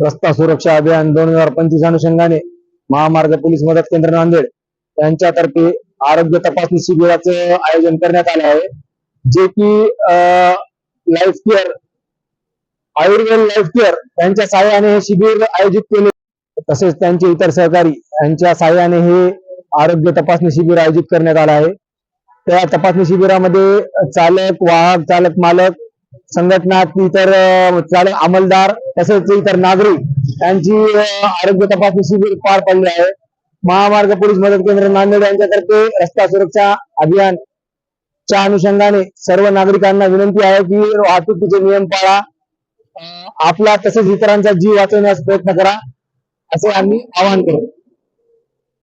रस्ता सुरक्षा अभियान दोन हजार पंचवीस अनुषंगाने महामार्ग पोलीस मदत केंद्र नांदेड यांच्यातर्फे आरोग्य तपासणी शिबिराचं आयोजन करण्यात आलं आहे. जे की life care Ayurveda life care यांच्या सहाय्याने हे शिबिर आयोजित केले. तसेच त्यांचे इतर सहकारी यांच्या सहाय्याने हे आरोग्य तपासणी शिबिर आयोजित करण्यात आलं आहे. त्या तपासणी शिबिरामध्ये चालक वाहक चालक मालक संघटना इतर अंमलदार तसेच इतर नागरिक यांची आरोग्य तपासणी शिबिर पार पडले आहे. महामार्ग पोलीस मदत केंद्र नांदेड यांच्यातर्फे रस्ता सुरक्षा अभियान च्या अनुषंगाने सर्व नागरिकांना विनंती आहे की वाहतुकीचे नियम पाळा. आपला तसेच इतरांचा जीव वाचवण्यास प्रयत्न करा असे आम्ही आवाहन करू